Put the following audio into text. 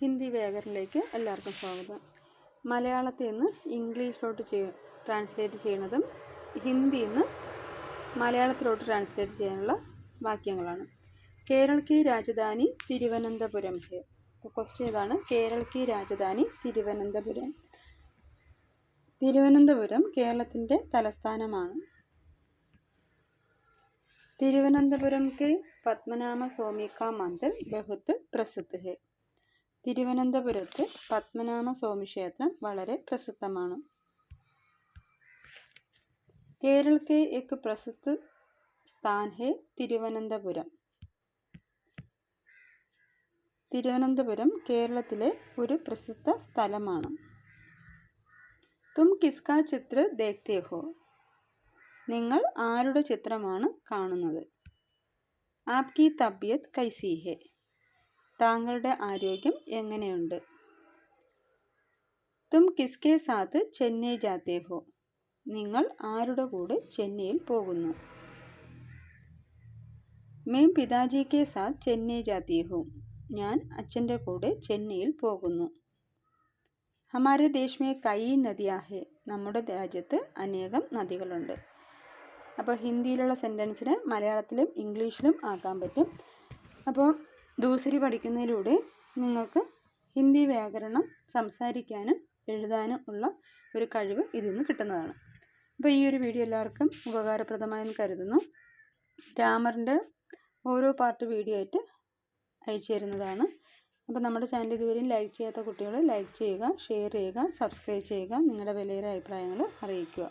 ഹിന്ദി വേഗറിലേക്ക് എല്ലാവർക്കും സ്വാഗതം. മലയാളത്തിൽ നിന്ന് ഇംഗ്ലീഷിലോട്ട് ചെയ്യ ട്രാൻസ്ലേറ്റ് ചെയ്യുന്നതും ഹിന്ദിയിൽ നിന്ന് മലയാളത്തിലോട്ട് ട്രാൻസ്ലേറ്റ് ചെയ്യാനുള്ള വാക്യങ്ങളാണ്. കേരളക്കി രാജധാനി തിരുവനന്തപുരം ഹെ ക്വസ്റ്റ്യൻ ഇതാണ്. കേരളക്കി രാജധാനി തിരുവനന്തപുരം. തിരുവനന്തപുരം കേരളത്തിന്റെ തലസ്ഥാനമാണ്. തിരുവനന്തപുരം കെ പത്മനാഭ സ്വാമി കാ മന്ദിർ ബഹുത്ത് പ്രസിദ്ധ ഹേ. തിരുവനന്തപുരത്ത് പത്മനാഭ സ്വാമി ക്ഷേത്രം വളരെ പ്രസിദ്ധമാണ്. കേരളത്തിലെ എക്ക് പ്രസിദ്ധ സ്ഥാൻ ഹെ തിരുവനന്തപുരം. തിരുവനന്തപുരം കേരളത്തിലെ ഒരു പ്രസിദ്ധ സ്ഥലമാണ്. തും കിസ്ക ചിത്ര ദേഖ്തേ ഹോ? നിങ്ങൾ ആരുടെ ചിത്രമാണ് കാണുന്നത്? ആപ്കി തബിയത്ത് കൈസി ഹെ? താങ്കളുടെ ആരോഗ്യം എങ്ങനെയുണ്ട്? തും കിസ്കെ സാത്ത് ചെന്നൈ ജാത്തേ ഹോ. നിങ്ങൾ ആരുടെ കൂടെ ചെന്നൈയിൽ പോകുന്നു? മേം പിതാജി കെ സാത്ത് ചെന്നൈ ജാത്തേഹോ ഞാൻ അച്ഛന്റെ കൂടെ ചെന്നൈയിൽ പോകുന്നു. ഹമാരെ ദേശ്മേ കൈ നദിയാഹേ നമ്മുടെ രാജ്യത്ത് അനേകം നദികളുണ്ട്. അപ്പോൾ ഹിന്ദിയിലുള്ള സെന്റൻസിന് മലയാളത്തിലും ഇംഗ്ലീഷിലും ആക്കാൻ പറ്റും. അപ്പോൾ ദൂസരി പഠിക്കുന്നതിലൂടെ നിങ്ങൾക്ക് ഹിന്ദി വ്യാകരണം സംസാരിക്കാനും എഴുതാനും ഉള്ള ഒരു കഴിവ് ഇതിൽ നിന്ന് കിട്ടുന്നതാണ്. അപ്പോൾ ഈ ഒരു വീഡിയോ എല്ലാവർക്കും ഉപകാരപ്രദമായെന്ന് കരുതുന്നു. ഗ്രാമറിന്റെ ഓരോ പാർട്ട് വീഡിയോ ആയിട്ട് അയച്ചു തരുന്നതാണ്. അപ്പോൾ നമ്മുടെ ചാനൽ ഇതുവരെയും ലൈക്ക് ചെയ്യാത്ത കുട്ടികൾ ലൈക്ക് ചെയ്യുക ഷെയർ ചെയ്യുക സബ്സ്ക്രൈബ് ചെയ്യുക നിങ്ങളുടെ വിലയേറെ അഭിപ്രായങ്ങൾ അറിയിക്കുക.